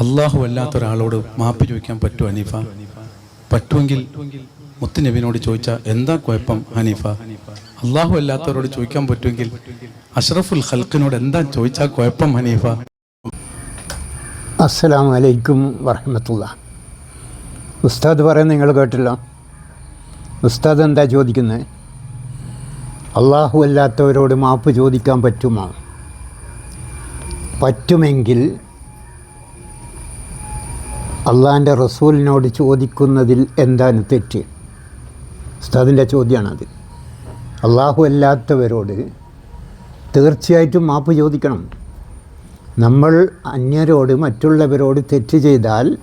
അള്ളാഹു അല്ലാത്ത ഒരാളോട് മാപ്പ് ചോദിക്കാൻ പറ്റുമോ ഹനീഫ? പറ്റുമെങ്കിൽ മുത്തുനബിനോട് ചോദിച്ചാൽ എന്താ കുഴപ്പം ഹനീഫ? അള്ളാഹു അല്ലാത്തവരോട് ചോദിക്കാൻ പറ്റുമെങ്കിൽ അഷ്റഫുൽ ഖൽക്കിനോട് എന്താ ചോദിച്ചാൽ കുഴപ്പം ഹനീഫ? അസ്സലാമു വലൈക്കും വറഹമത്തുള്ള. ഉസ്താദ് പറയാൻ നിങ്ങൾ കേട്ടില്ല. ഉസ്താദ് എന്താ ചോദിക്കുന്നത് അള്ളാഹു അല്ലാത്തവരോട് മാപ്പ് ചോദിക്കാൻ പറ്റുമോ? പറ്റുമെങ്കിൽ അള്ളാന്റെ റസൂലിനോട് ചോദിക്കുന്നതിൽ എന്താണ് തെറ്റ്? ഉസ്താദിന്റെ ചോദ്യമാണത്. അള്ളാഹു അല്ലാത്തവരോട് തീർച്ചയായിട്ടും മാപ്പ് ചോദിക്കണം. നമ്മൾ അന്യരോട് മറ്റുള്ളവരോട് തെറ്റ് ചെയ്താൽ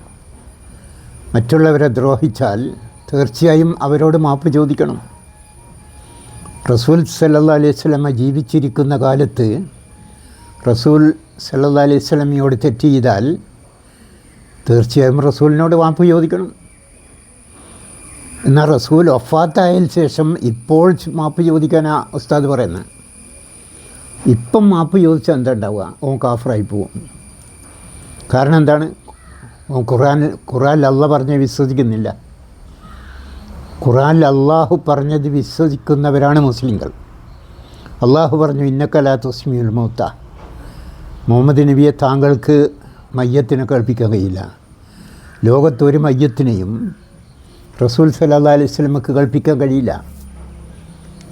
മറ്റുള്ളവരെ ദ്രോഹിച്ചാൽ തീർച്ചയായും അവരോട് മാപ്പ് ചോദിക്കണം. റസൂൽ സല്ലാ അലൈഹി സ്വലമ ജീവിച്ചിരിക്കുന്ന കാലത്ത് റസൂൽ സല്ലല്ലാ അലൈഹി സ്വലമിയോട് തെറ്റ് ചെയ്താൽ തീർച്ചയായും റസൂലിനോട് വാപ്പ് ചോദിക്കണം. എന്നാൽ റസൂൽ ഒഫാത്തായതിനു ശേഷം ഇപ്പോൾ മാപ്പ് ചോദിക്കാനാ ഉസ്താദ് പറയുന്നത്. ഇപ്പം മാപ്പ് ചോദിച്ചാൽ എന്താ ഉണ്ടാവുക? ഓൻ കാഫറായി പോവും. കാരണം എന്താണ്? ഓൻ ഖുറാൻ ഖുറാൻ അള്ള പറഞ്ഞ് വിശ്വസിക്കുന്നില്ല. ഖുറാൻ അള്ളാഹു പറഞ്ഞത് വിശ്വസിക്കുന്നവരാണ് മുസ്ലിങ്ങൾ. അള്ളാഹു പറഞ്ഞു ഇന്നക്കലാ തുസ്മിയുൽ മൗത്ത. മുഹമ്മദ് നബിയെ താങ്കൾക്ക് മയ്യത്തിനെ കൽപ്പിക്കാൻ കഴിയില്ല ലോകത്തൊരു മയ്യത്തിനെയും റസൂൽ സല്ലാ അലൈഹി സ്വലമക്ക് കൽപ്പിക്കാൻ കഴിയില്ല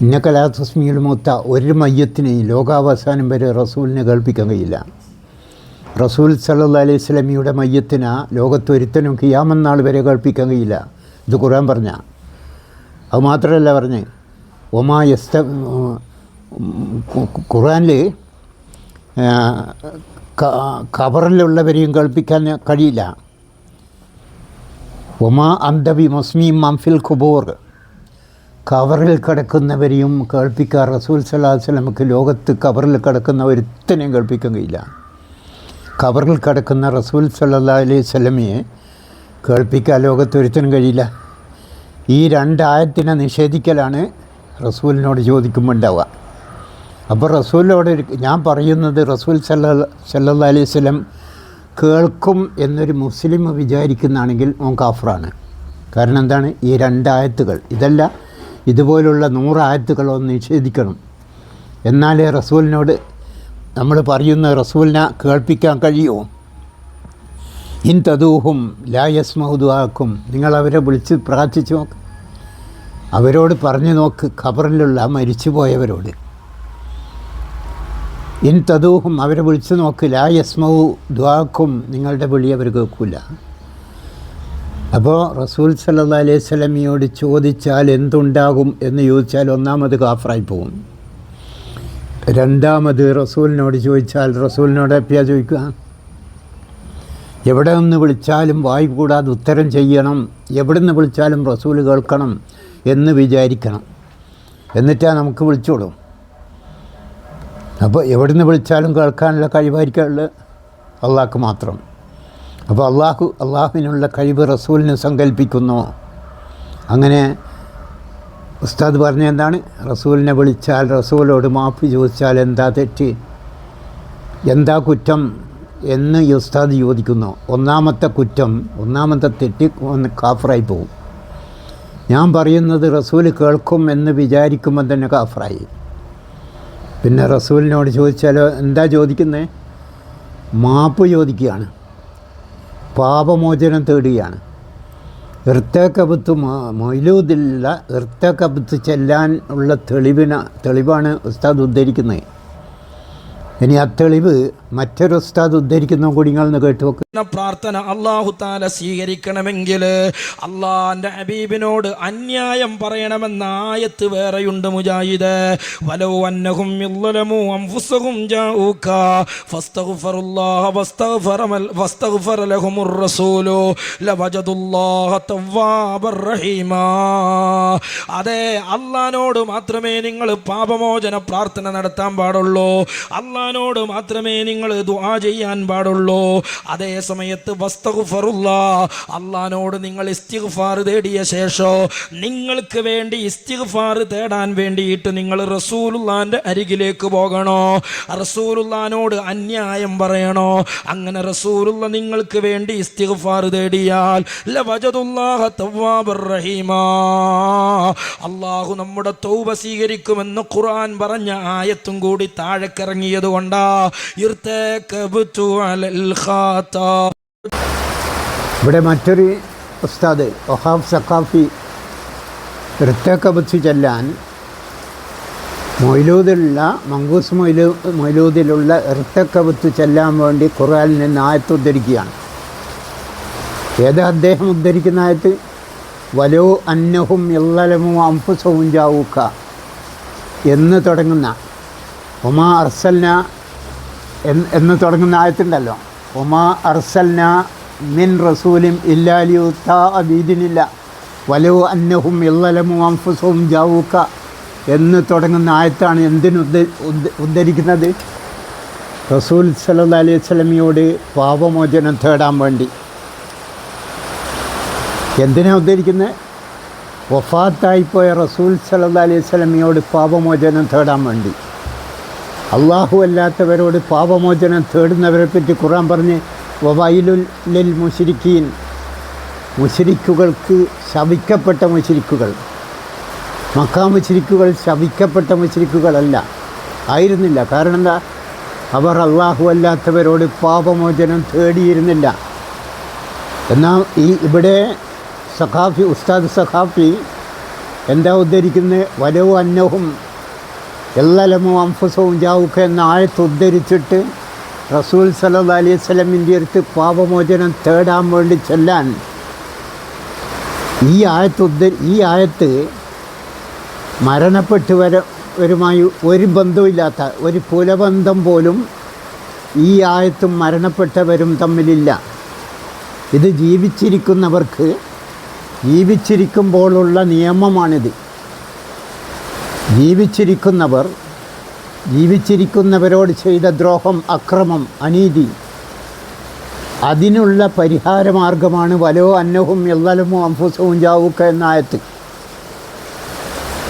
ഇന്ന കലാതസ്മിയിൽ മൊത്ത ഒരു മയ്യത്തിനെയും ലോകാവസാനം വരെ റസൂലിനെ കൽപ്പിക്കാൻ കഴിയില്ല റസൂൽ സല്ലാ അലൈഹി സ്വലമിയുടെ മയ്യത്തിന് ലോകത്തൊരുത്തനും കിയാമെന്നാൾ വരെ കൽപ്പിക്കാൻ കഴിയില്ല ഇത് ഖുറാൻ പറഞ്ഞ അത് മാത്രമല്ല പറഞ്ഞ് ഒമാ യസ്ത ഖുറാനിൽ ഖബറിലുള്ളവരെയും കേൾപ്പിക്കാൻ കഴിയില്ല. ഒമാ അന്തബി മസ്മീം മംഫിൽ ഖുബൂർ. കവറിൽ കിടക്കുന്നവരെയും കേൾപ്പിക്കാൻ റസൂൽ സല്ലാ വല്ലമക്ക് ലോകത്ത് കവറിൽ കിടക്കുന്ന ഒരുത്തനെയും കേൾപ്പിക്കാൻ കഴിയില്ല. കവറിൽ കിടക്കുന്ന റസൂൽ സല്ലാ അലൈഹി സ്വലമയെ കേൾപ്പിക്കാൻ ലോകത്ത് ഒരുത്തനും കഴിയില്ല. ഈ രണ്ടായത്തിനെ നിഷേധിക്കലാണ് റസൂലിനോട് ചോദിക്കുമ്പോൾ ഉണ്ടാവുക അപ്പോൾ റസൂലിനോട് ഞാൻ പറയുന്നത് റസൂൽ സല്ല സല്ലാ അലൈഹി സ്വലം കേൾക്കും എന്നൊരു മുസ്ലിം വിചാരിക്കുന്നതാണെങ്കിൽ ഓൻ കാഫറാണ്. കാരണം എന്താണ്? ഈ രണ്ടായത്തുകൾ. ഇതല്ല ഇതുപോലുള്ള നൂറായത്തുകൾ ഒന്ന് നിഷേധിക്കണം. എന്നാലേ റസൂലിനോട് നമ്മൾ പറയുന്ന റസൂലിനെ കേൾപ്പിക്കാൻ കഴിയുമോ ഇൻ തദൂഹും ലായസ് മഹുദുവാക്കും നിങ്ങൾ അവരെ വിളിച്ച് പ്രാർത്ഥിച്ച് നോക്ക്. അവരോട് പറഞ്ഞു നോക്ക് ഖബറിലുള്ള മരിച്ചുപോയവരോട്. ഇൻ തതൂഹും അവരെ വിളിച്ചു നോക്കില്ല. ലാ യസ്മവു ദ്വാക്കും നിങ്ങളുടെ വിളി അവർ കേൾക്കില്ല അപ്പോൾ റസൂൽ സല്ലാ അലൈഹി സ്വലമിയോട് ചോദിച്ചാൽ എന്തുണ്ടാകും എന്ന് ചോദിച്ചാൽ ഒന്നാമത് കാഫറായി പോകും. രണ്ടാമത് റസൂലിനോട് ചോദിച്ചാൽ റസൂലിനോട് എപ്പിയാ ചോദിക്കുക? എവിടെ നിന്ന് വിളിച്ചാലും വായി കൂടാതെ ഉത്തരം ചെയ്യണം. എവിടെ നിന്ന് വിളിച്ചാലും റസൂൽ കേൾക്കണം എന്ന് വിചാരിക്കണം. എന്നിട്ടാ നമുക്ക് വിളിച്ചോളും. അപ്പോൾ എവിടെ നിന്ന് വിളിച്ചാലും കേൾക്കാനുള്ള കഴിവായിരിക്കാനുള്ള അള്ളാഹ്ക്ക് മാത്രം. അപ്പോൾ അള്ളാഹു അള്ളാഹുവിനുള്ള കഴിവ് റസൂലിനെ സങ്കല്പിക്കുന്നു അങ്ങനെ ഉസ്താദ് പറഞ്ഞ എന്താണ്? റസൂലിനെ വിളിച്ചാൽ റസൂലോട് മാപ്പ് ചോദിച്ചാൽ എന്താ തെറ്റ്? എന്താ കുറ്റം എന്ന് ഈ ഉസ്താദ് ചോദിക്കുന്നു. ഒന്നാമത്തെ കുറ്റം ഒന്നാമത്തെ തെറ്റ് കാഫറായി പോകും ഞാൻ പറയുന്നത് റസൂൽ കേൾക്കും എന്ന് വിചാരിക്കുമ്പോൾ തന്നെ കാഫറായി. പിന്നെ റസൂലിനോട് ചോദിച്ചാലോ എന്താ ചോദിക്കുന്നത് മാപ്പ് ചോദിക്കുകയാണ്. പാപമോചനം തേടുകയാണ്. ഇർത്തക്കബത്ത് മൊയിലൂദിലുള്ള ഇർത്തക്കബത്ത് ചെല്ലാൻ ഉള്ള തെളിവിന തെളിവാണ് ഉസ്താദ് ഉദ്ധരിക്കുന്നത്. ഇനി ആ തെളിവ് മറ്റൊരു ഉസ്താദ് ഉദ്ധരിക്കുന്ന കൂടി നിങ്ങൾ കേട്ടു പ്രാർത്ഥന അള്ളാഹു താല സ്വീകരിക്കണമെങ്കിൽ അള്ളാന്റെ ഹബീബിനോട് അന്യായം പറയണമെന്ന ആയത്ത് വേറെയുണ്ട് മുജാഹിദ്. അന്നഹും ഫസ്തഗ്ഫറുല്ലാഹ വസ്തഗ്ഫറ ലവജദുല്ലാഹ അതെ അള്ളാനോട് മാത്രമേ നിങ്ങൾ പാപമോചന പ്രാർത്ഥന നടത്താൻ പാടുള്ളൂ. അള്ളാൻ അള്ളഹാനോട് മാത്രമേ നിങ്ങൾ ദുആ ചെയ്യാൻ പാടുള്ളൂ. അതേ സമയത്ത് അള്ളഹാനോട് നിങ്ങൾ ഇസ്തിഗ്ഫാർ തേടിയ ശേഷം നിങ്ങൾക്ക് വേണ്ടി ഇസ്തിഗ്ഫാർ തേടാൻ വേണ്ടിയിട്ട് നിങ്ങൾ റസൂലുള്ളാന്റെ അരികിലേക്ക് പോകണോ? റസൂലുള്ളാനോട് അന്യായം പറയണോ? അങ്ങനെ റസൂലുള്ള നിങ്ങൾക്ക് വേണ്ടി ഇസ്തിഗ്ഫാർ തേടിയാൽ അള്ളാഹു നമ്മുടെ തൗബ സ്വീകരിക്കുമെന്ന് ഖുർആൻ പറഞ്ഞ ആയത്തും കൂടി താഴെക്കിറങ്ങിയത് ഇവിടെ മറ്റൊരു ഉസ്താദ് ഒഹാബ് സക്കാഫി ഋത്തക്കബത്ത് ചെല്ലാൻ മൊയ്ലൂദിലുള്ള മങ്കൂസ് മൊയ്ലൂ മൊയ്ലൂദിലുള്ള ഋത്തക്കബത്ത് ചെല്ലാൻ വേണ്ടി ഖുർആനിൽ നിന്ന് ആയത്ത് ഉദ്ധരിക്കുകയാണ്. ഏത് അദ്ദേഹം ഉദ്ധരിക്കുന്ന ആയത്ത്? വലോ അന്നഹും എല്ലലമോ അംഫുസവും ജാവൂക്ക എന്ന് തുടങ്ങുന്ന ഒമാ അർസൽന എന്ന് തുടങ്ങുന്ന ആയത്തുണ്ടല്ലോ. ഒമാ അർസൽന മിൻ റസൂലിം ഇല്ലാലിയുത്ത അബീദിനില്ല. വലോ അന്നഹും ഇള്ളലമു അംഫുസവും ജാവൂക്ക എന്ന് തുടങ്ങുന്ന ആയത്താണ് എന്തിനു ഉദ്ധ- ഉദ്ധ- ഉദ്ധരിക്കുന്നത്? റസൂൽ സല്ലാ അലൈഹി സ്വലമിയോട് പാപമോചനം തേടാൻ വേണ്ടി. എന്തിനാണ് ഉദ്ധരിക്കുന്നത് വഫാത്തായിപ്പോയ റസൂൽ സല്ലാ അലൈഹി സ്വലമിയോട് പാപമോചനം തേടാൻ വേണ്ടി. അള്ളാഹു അല്ലാത്തവരോട് പാപമോചനം തേടുന്നവരെ പറ്റി ഖുറാൻ പറഞ്ഞ് വവൈലുൽ ലിൽ മുശിരിക്കീൻ. മുശിരിക്കുകൾക്ക് ശവിക്കപ്പെട്ട മുശിരിക്കുകൾ. മക്കാ മുശിരിക്കുകൾ ശവിക്കപ്പെട്ട മുശിരിക്കുകളല്ല. ആയിരുന്നില്ല. കാരണം എന്താ? അവർ അള്ളാഹു അല്ലാത്തവരോട് പാപമോചനം തേടിയിരുന്നില്ല. എന്നാൽ ഈ ഇവിടെ സഖാഫി ഉസ്താദ് സഖാഫി എന്താ ഉദ്ധരിക്കുന്നത്? വലവും അന്നവും എല്ലലമോ അംഫസവും ജാവുക്ക എന്ന ആയത്ത് ഉദ്ധരിച്ചിട്ട് റസൂൽ സലഹ് അലൈഹി സ്വലമിന്റെ അടുത്ത് പാപമോചനം തേടാൻ വേണ്ടി ചെല്ലാൻ ഈ ആയത്ത് ഉദ്ധ ഈ ആയത്ത് മരണപ്പെട്ട് വര വരുമായി ഒരു ബന്ധവുമില്ലാത്ത ഒരു പുലബന്ധം പോലും ഈ ആയത്തും മരണപ്പെട്ടവരും തമ്മിലില്ല. ഇത് ജീവിച്ചിരിക്കുന്നവർക്ക് ജീവിച്ചിരിക്കുമ്പോഴുള്ള നിയമമാണിത്. ജീവിച്ചിരിക്കുന്നവർ ജീവിച്ചിരിക്കുന്നവരോട് ചെയ്ത ദ്രോഹം അക്രമം അനീതി അതിനുള്ള പരിഹാരമാർഗമാണ് വലോ അന്നഹും എല്ലാലുമോ അംഫുസവും ജാവൂക്ക എന്ന ആയത്ത്.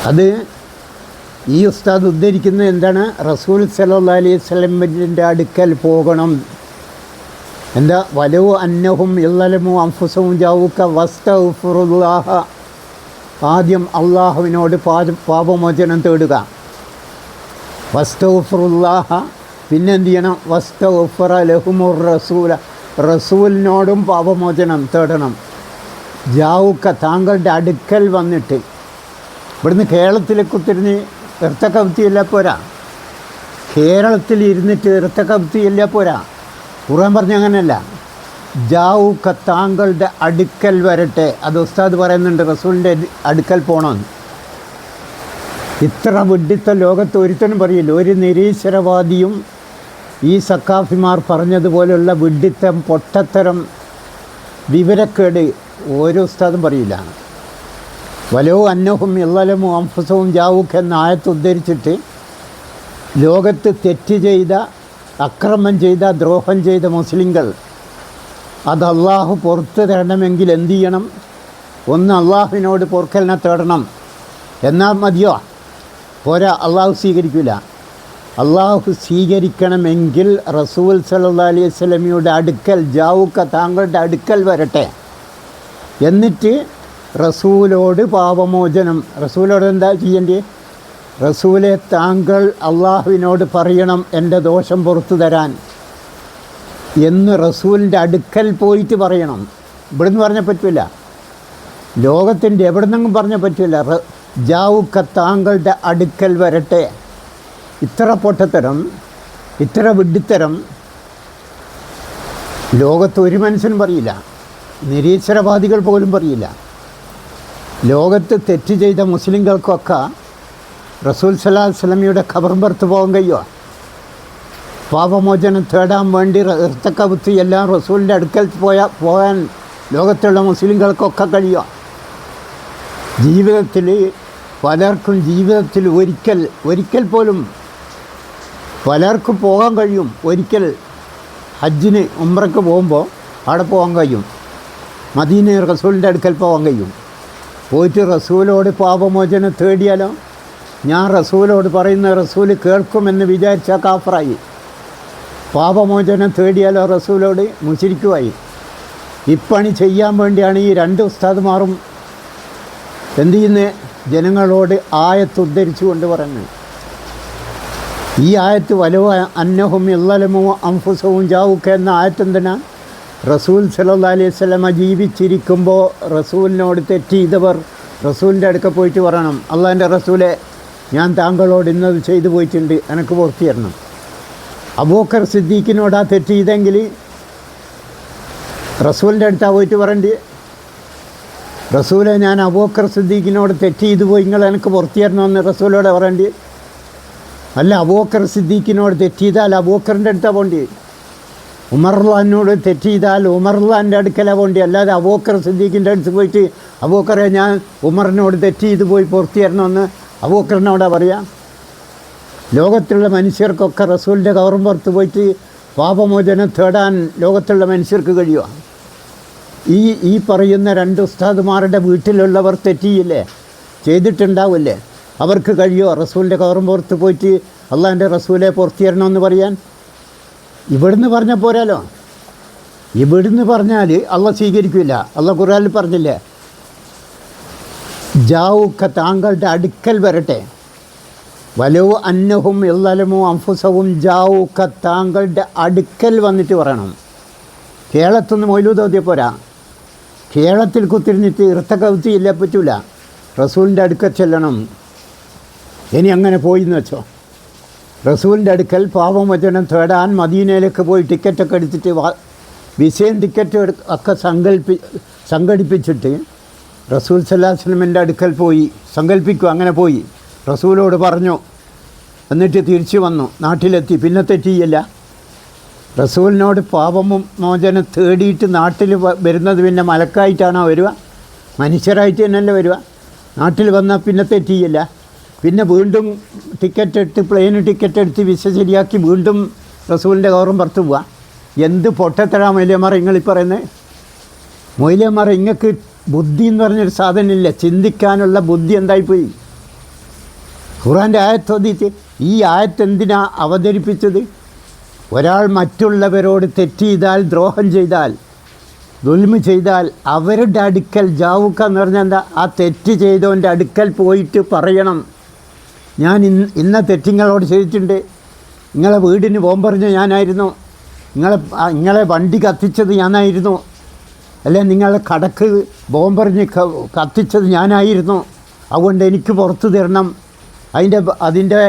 അത് ഈ ഉസ്താദ് ഉദ്ധരിക്കുന്നത് എന്താണ്? റസൂൽ സലഹ് അലൈഹി സ്വലമിന്റെ അടുക്കൽ പോകണം. എന്താ? വലോ അന്നഹും ഇല്ലലമോ അംഫുസവും ജാവൂക്ക വസ്തഫുറുല്ലാഹ ആദ്യം അള്ളാഹുവിനോട് പാപ പാപമോചനം തേടുക. വസ്തഫുറുല്ലാഹ പിന്നെന്ത് ചെയ്യണം വസ്തഫറ ലഹുമുർ റസൂല. റസൂലിനോടും പാപമോചനം തേടണം. ജാവുക്ക താങ്കളുടെ അടുക്കൽ വന്നിട്ട്. ഇവിടുന്ന് കേരളത്തിലേക്ക് ഇർത്ത കവിത്തിയില്ല പോരാ? കേരളത്തിൽ ഇരുന്നിട്ട് ഇർത്തക്കവത്തിയല്ല പോരാ? ഖുർആൻ പറഞ്ഞ അങ്ങനെയല്ല ജാവുക്ക താങ്കളുടെ അടുക്കൽ വരട്ടെ. അത് ഉസ്താദ് പറയുന്നുണ്ട് റസൂലിന്റെ അടുക്കൽ പോകണമെന്ന് ഇത്ര വിഡിത്ത ലോകത്ത് ഒരുത്തനും പറയില്ല. ഒരു നിരീശ്വരവാദിയും ഈ സക്കാഫിമാർ പറഞ്ഞതുപോലെയുള്ള വിഡിത്തം പൊട്ടത്തരം വിവരക്കേട് ഓരോ ഉസ്താദും പറയില്ല. വലോ അന്നഹും എല്ലലമോ അംഫസവും ജാവുക്ക് എന്ന ആയത്ത് ഉദ്ധരിച്ചിട്ട് ലോകത്ത് തെറ്റ് ചെയ്ത അക്രമം ചെയ്ത ദ്രോഹം ചെയ്ത മുസ്ലിങ്ങൾ അത് അള്ളാഹു പുറത്ത് തേടണമെങ്കിൽ എന്തു ചെയ്യണം? ഒന്ന് അള്ളാഹുവിനോട് പൊറുക്കലിനെ തേടണം. എന്നാൽ മതിയോ? പോരാ അള്ളാഹു സ്വീകരിക്കില്ല അള്ളാഹു സ്വീകരിക്കണമെങ്കിൽ റസൂൽ സല്ലാ അലൈഹി സ്വലമിയുടെ അടുക്കൽ ജാവുക്ക താങ്കളുടെ അടുക്കൽ വരട്ടെ. എന്നിട്ട് റസൂലോട് പാപമോചനം. റസൂലോട് എന്താ ചെയ്യേണ്ടത് റസൂലെ താങ്കൾ അള്ളാഹുവിനോട് പറയണം എന്റെ ദോഷം പുറത്തു തരാൻ. എന്ന് റസൂലിന്റെ അടുക്കൽ പോയിട്ട് പറയണം. ഇവിടുന്ന് പറഞ്ഞാൽ പറ്റില്ല ലോകത്തിന്റെ എവിടെ നിന്നും പറഞ്ഞാൽ പറ്റില്ല ജാവുക്ക താങ്കളുടെ അടുക്കൽ വരട്ടെ. ഇത്ര പൊട്ടത്തരം ഇത്ര വിഡ്ഢിത്തരം ലോകത്ത് ഒരു മനുഷ്യനും പറയില്ല. നിരീശ്വരവാദികൾ പോലും പറയില്ല. ലോകത്ത് തെറ്റ് ചെയ്ത മുസ്ലിങ്ങൾക്കൊക്കെ റസൂൽ സലാഹ് സ്വലമിയുടെ ഖബർ ബർത്ത് പോകാൻ കഴിയുമോ? പാപമോചനം തേടാൻ വേണ്ടി ഇർത്തക്കവുത്ത് എല്ലാം റസൂലിന്റെ അടുക്കൽ പോയാൽ പോകാൻ ലോകത്തുള്ള മുസ്ലിങ്ങൾക്കൊക്കെ കഴിയുക. ജീവിതത്തിൽ പലർക്കും ജീവിതത്തിൽ ഒരിക്കൽ ഒരിക്കൽ പോലും പലർക്കും പോകാൻ കഴിയും. ഒരിക്കൽ ഹജ്ജിന് ഉമ്രക്ക് പോകുമ്പോൾ അവിടെ പോകാൻ കഴിയും. മദീന റസൂലിന്റെ അടുക്കൽ പോകാൻ കഴിയും. പോയിട്ട് റസൂലോട് പാപമോചനം തേടിയാലോ? ഞാൻ റസൂലോട് പറയുന്ന റസൂൽ കേൾക്കുമെന്ന് വിചാരിച്ച കാഫറായി. പാപമോചനം തേടിയാലോ റസൂലോട് മുശിരിക്കുമായി ഇപ്പണി ചെയ്യാൻ വേണ്ടിയാണ് ഈ രണ്ട് ഉസ്താദുമാറും എന്തു ചെയ്യുന്നത് ജനങ്ങളോട് ആയത്ത് ഉദ്ധരിച്ചു കൊണ്ട് പറഞ്ഞു ഈ ആയത്ത് വലവ അന്നഹും ഇല്ലലമോ അംഫുസവും ജാവുക്ക എന്ന ആയത്ത് എന്തിനാ? റസൂൽ സല്ലാ അലൈഹി സ്വലമ ജീവിച്ചിരിക്കുമ്പോൾ റസൂലിനോട് തെറ്റ് ചെയ്തവർ റസൂലിന്റെ അടുക്ക പോയിട്ട് പറയണം. അള്ളാന്റെ റസൂലെ ഞാൻ താങ്കളോട് ഇന്നത് ചെയ്തു പോയിട്ടുണ്ട്. എനിക്ക് പൂർത്തി തരണം അബൂക്കർ സിദ്ദീഖിനോടാ തെറ്റ് ചെയ്തെങ്കിൽ റസൂലിന്റെ അടുത്താ പോയിട്ട് പറയണ്ടേ റസൂലെ ഞാൻ അബൂക്കർ സിദ്ദീഖിനോട് തെറ്റ് ചെയ്തു പോയി നിങ്ങൾ എനിക്ക് പുറത്തു തരണമെന്ന് റസൂലോട് പറയണ്ടേ. അല്ല അബൂക്കർ സിദ്ദീഖിനോട് തെറ്റ് ചെയ്താൽ അബൂക്കറിന്റെ അടുത്താണ് പോണ്ടി ഉമർലാനോട് തെറ്റ് ചെയ്താൽ ഉമർലാന്റെ അടുക്കലാണ് പോണ്ടി അല്ലാതെ അബൂക്കർ സിദ്ദീഖിന്റെ അടുത്ത് പോയിട്ട് അബൂക്കറെ ഞാൻ ഉമറിനോട് തെറ്റ് ചെയ്ത് പോയി പുറത്തു തരണമെന്ന് അബൂക്കറിനോടാ പറയാം? ലോകത്തുള്ള മനുഷ്യർക്കൊക്കെ റസൂലിന്റെ കവറും പുറത്ത് പോയിട്ട് പാപമോചനം തേടാൻ ലോകത്തുള്ള മനുഷ്യർക്ക് കഴിയുക. ഈ ഈ പറയുന്ന രണ്ട് ഉസ്താദുമാരുടെ വീട്ടിലുള്ളവർ തെറ്റിയില്ലേ? ചെയ്തിട്ടുണ്ടാവില്ലേ? അവർക്ക് കഴിയുമോ റസൂലിന്റെ കവറും പുറത്ത് പോയിട്ട് അള്ളാന്റെ റസൂലെ പുറത്തു തരണമെന്ന് പറയാൻ? ഇവിടുന്ന് പറഞ്ഞാൽ പോരാലോ? ഇവിടുന്ന് പറഞ്ഞാൽ അള്ള സ്വീകരിക്കില്ല. അള്ള ഖുറാനിൽ പറഞ്ഞില്ലേ? ജാവുക്ക താങ്കളുടെ അടുക്കൽ വരട്ടെ. വലോ അന്നഹും ഇല്ലലമോ അംഫുസവും ജാവുക്ക താങ്കളുടെ അടുക്കൽ വന്നിട്ട് പറയണം. കേരളത്തൊന്ന് മൊയിലൂതോതിയ പോരാ? കേരളത്തിൽ കുത്തിരിഞ്ഞിട്ട് ഇറുത്ത കവിത്തിയില്ല പറ്റൂല. റസൂലിന്റെ അടുക്കൽ ചെല്ലണം. ഇനി അങ്ങനെ പോയി എന്ന് വെച്ചോ. റസൂലിന്റെ അടുക്കൽ പാപമോചനം തേടാൻ മദീനയിലേക്ക് പോയി ടിക്കറ്റൊക്കെ എടുത്തിട്ട് വിസയും ടിക്കറ്റ് ഒക്കെ സങ്കല്പി സംഘടിപ്പിച്ചിട്ട് റസൂൽ സല്ലാസ്ലമിന്റെ അടുക്കൽ പോയി. സങ്കല്പിക്കും അങ്ങനെ പോയി. റസൂലോട് പറഞ്ഞു എന്നിട്ട് തിരിച്ചു വന്നു. നാട്ടിലെത്തി. പിന്നെ തെറ്റിയില്ല. റസൂലിനോട് പാപമും മോചനം തേടിയിട്ട് നാട്ടിൽ വരുന്നത് പിന്നെ മലക്കായിട്ടാണോ വരിക? മനുഷ്യരായിട്ട് തന്നെയല്ലേ വരിക? നാട്ടിൽ വന്നാൽ പിന്നെ തെറ്റിയില്ല. പിന്നെ വീണ്ടും ടിക്കറ്റ് എടുത്ത് പ്ലെയിൻ ടിക്കറ്റ് എടുത്ത് വിസ ശരിയാക്കി വീണ്ടും റസൂലിന്റെ കവറും പുറത്ത് പോവാം. എന്ത് പൊട്ടത്തരാ മൊയ്ലിയമാർ നിങ്ങൾ പറയുന്നത് മൊയ്ലിയമാർ ഇങ്ങക്ക് ബുദ്ധി എന്ന് പറഞ്ഞൊരു സാധനമില്ല. ചിന്തിക്കാനുള്ള ബുദ്ധി എന്തായിപ്പോയി? ഖുറാന്റെ ആയത്ത് ചോദിച്ച് ഈ ആയത്ത് എന്തിനാ അവതരിപ്പിച്ചത്? ഒരാൾ മറ്റുള്ളവരോട് തെറ്റ് ചെയ്താൽ ദ്രോഹം ചെയ്താൽ ദുൽമ ചെയ്താൽ അവരുടെ അടുക്കൽ ജാവുക്ക എന്ന് പറഞ്ഞാൽ എന്താ? ആ തെറ്റ് ചെയ്തവന്റെ അടുക്കൽ പോയിട്ട് പറയണം. ഞാൻ ഇന്ന് ഇന്ന തെറ്റിങ്ങളോട് ചെയ്തിട്ടുണ്ട്. നിങ്ങളെ വീടിന് ബോംബെറിഞ്ഞ ഞാനായിരുന്നു. നിങ്ങളെ നിങ്ങളെ വണ്ടി കത്തിച്ചത് ഞാനായിരുന്നു. അല്ലെ നിങ്ങളെ കടക്ക് ബോംബെറിഞ്ഞ് കത്തിച്ചത് ഞാനായിരുന്നു. അതുകൊണ്ട് എനിക്ക് പുറത്തു തരണം. അതിന്റെ അതിന്റെ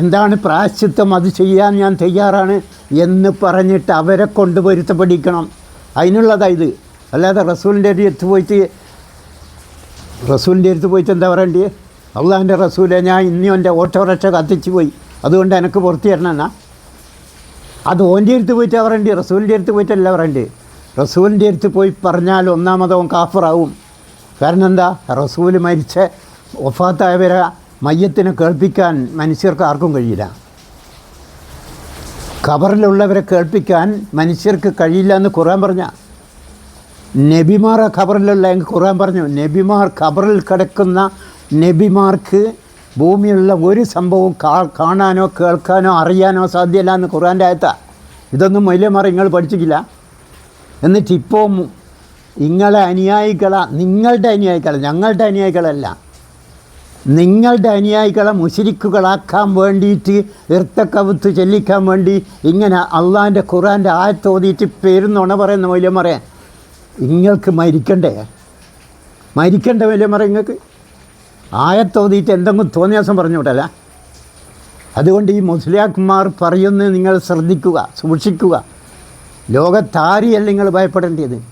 എന്താണ് പ്രായശ്ചിത്തം അത് ചെയ്യാൻ ഞാൻ തയ്യാറാണ് എന്ന് പറഞ്ഞിട്ട് അവരെ കൊണ്ട് പൊരുത്തപ്പെടിക്കണം. അതിനുള്ളതാ ഇത്. അല്ലാതെ റസൂലിന്റെ അടുത്ത് പോയിട്ട് റസൂലിന്റെ അടുത്ത് പോയിട്ട് എന്താ പറയണ്ടേ? അള്ളാഹിന്റെ റസൂലെ ഞാൻ ഇന്നും എന്റെ ഓട്ടോറിക്ഷ കത്തിച്ച് പോയി. അതുകൊണ്ട് എനിക്ക് പുറത്തു തരണമെന്നാ അത് ഓന്റെ അടുത്ത് പോയിട്ട് പറയണ്ടേ റസൂലിന്റെ അടുത്ത് പോയിട്ടല്ല പറയണ്ടേ. റസൂലിന്റെ അടുത്ത് പോയി പറഞ്ഞാൽ ഒന്നാമതവൻ കാഫറാവും. കാരണം എന്താ? റസൂൽ മരിച്ച ഒഫാത്തായവരെ മയ്യത്തിനെ കേൾപ്പിക്കാൻ മനുഷ്യർക്ക് ആർക്കും കഴിയില്ല. ഖബറിലുള്ളവരെ കേൾപ്പിക്കാൻ മനുഷ്യർക്ക് കഴിയില്ല എന്ന് ഖുറാൻ പറഞ്ഞ. നബിമാർ ഖബറിലുള്ള ഖുറാൻ പറഞ്ഞു. നബിമാർ ഖബറിൽ കിടക്കുന്ന നബിമാർക്ക് ഭൂമിയിലുള്ള ഒരു സംഭവം കാ- കാണാനോ കേൾക്കാനോ അറിയാനോ സാധ്യമല്ല എന്ന് ഖുറാന്റെ ആയത്താ. ഇതൊന്നും മൊയിലമാർ നിങ്ങൾ പഠിച്ചിട്ടില്ല. എന്നിട്ട് ഇപ്പോൾ നിങ്ങളെ അനുയായികള നിങ്ങളുടെ അനുയായികള ഞങ്ങളുടെ അനുയായികളല്ല. നിങ്ങളുടെ അനുയായികളെ മുശരിക്കുകളാക്കാൻ വേണ്ടിയിട്ട് ഇർത്തക്കവുത്ത് ചെല്ലിക്കാൻ വേണ്ടി ഇങ്ങനെ അള്ളാന്റെ ഖുറാന്റെ ആയത്തോതിയിട്ട് പേരുന്നോണ പറയുന്ന മൂല്യമറയാൻ നിങ്ങൾക്ക് മരിക്കണ്ടേ? മരിക്കണ്ട മൂല്യമറ നിങ്ങൾക്ക് ആയത്തോതിയിട്ട് എന്തെങ്കിലും തോന്നിയാസം പറഞ്ഞു വിട്ടല്ല? അതുകൊണ്ട് ഈ മുസ്ലിയാക്കുമാർ പറയുന്നത് നിങ്ങൾ ശ്രദ്ധിക്കുക സൂക്ഷിക്കുക. ലോകത്താരിയല്ല നിങ്ങൾ ഭയപ്പെടേണ്ടത്?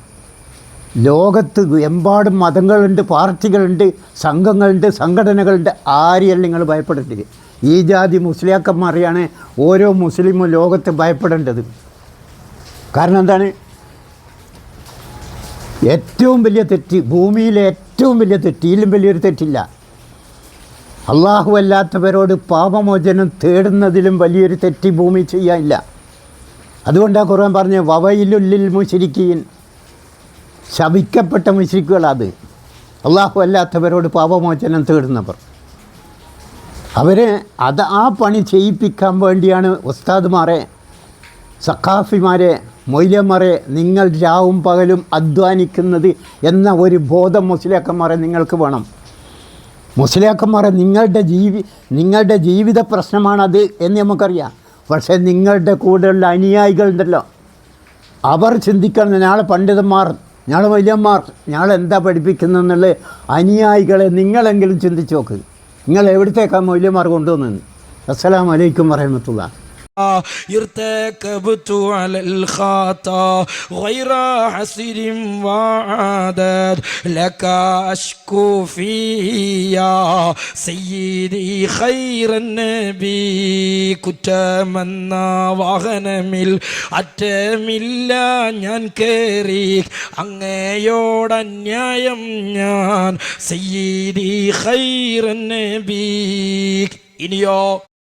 ലോകത്ത് എമ്പാടും മതങ്ങളുണ്ട് പാർട്ടികളുണ്ട് സംഘങ്ങളുണ്ട് സംഘടനകളുണ്ട്. ആരെയല്ല നിങ്ങൾ ഭയപ്പെടേണ്ടത്? ഈ ജാതി മുസ്ലിയാക്കന്മാരെയാണ് ഓരോ മുസ്ലിമും ലോകത്ത് ഭയപ്പെടേണ്ടത്. കാരണം എന്താണ്? ഏറ്റവും വലിയ തെറ്റ് ഭൂമിയിലെ ഏറ്റവും വലിയ തെറ്റ് ഇതിലും വലിയൊരു തെറ്റില്ല. അള്ളാഹു അല്ലാത്തവരോട് പാപമോചനം തേടുന്നതിലും വലിയൊരു തെറ്റ് ഭൂമി ചെയ്യാനില്ല. അതുകൊണ്ടാണ് ഖുർആൻ പറഞ്ഞത് വവയിലുള്ളിൽ മുശിരിക്കീൻ. ശപിക്കപ്പെട്ട മുശിരിക്കുകളത്. അള്ളാഹു അല്ലാത്തവരോട് പാപമോചനം തേടുന്നവർ. അവരെ അത് ആ പണി ചെയ്യിപ്പിക്കാൻ വേണ്ടിയാണ് ഉസ്താദുമാരെ സഖാഫിമാരെ മൊയ്ലമാരെ നിങ്ങൾ രാവും പകലും അധ്വാനിക്കുന്നത് എന്ന ഒരു ബോധം മുസ്ലിയാക്കന്മാരെ നിങ്ങൾക്ക് വേണം. മുസ്ലിയാക്കന്മാരെ നിങ്ങളുടെ ജീവി നിങ്ങളുടെ ജീവിത പ്രശ്നമാണത് എന്ന് നമുക്കറിയാം. പക്ഷേ നിങ്ങളുടെ കൂടെയുള്ള അനുയായികളുണ്ടല്ലോ. അവർ ചിന്തിക്കണം നാളെ പണ്ഡിതന്മാർ നാളെ വല്യന്മാർ ഞങ്ങൾ എന്താ പഠിപ്പിക്കുന്നതെന്നുള്ള അനുയായികളെ നിങ്ങളെങ്കിലും ചിന്തിച്ച് നോക്ക്. നിങ്ങൾ എവിടത്തേക്കാണ് മൗല്യന്മാർ കൊണ്ടുവന്നത്? അസ്സലാമു അലൈക്കും വറഹമത്തുള്ള ارتكبت على الخطا غير حسر وعدد لك أشكو فيا سيدي خير النبي കുറ്റമെന്ന വാഹനമിൽ അറ്റമില്ല ഞാൻ കേറി അങ്ങയോടന്യായം ഞാൻ സയ്യിദി ഖൈർ നബി ഇനിയോ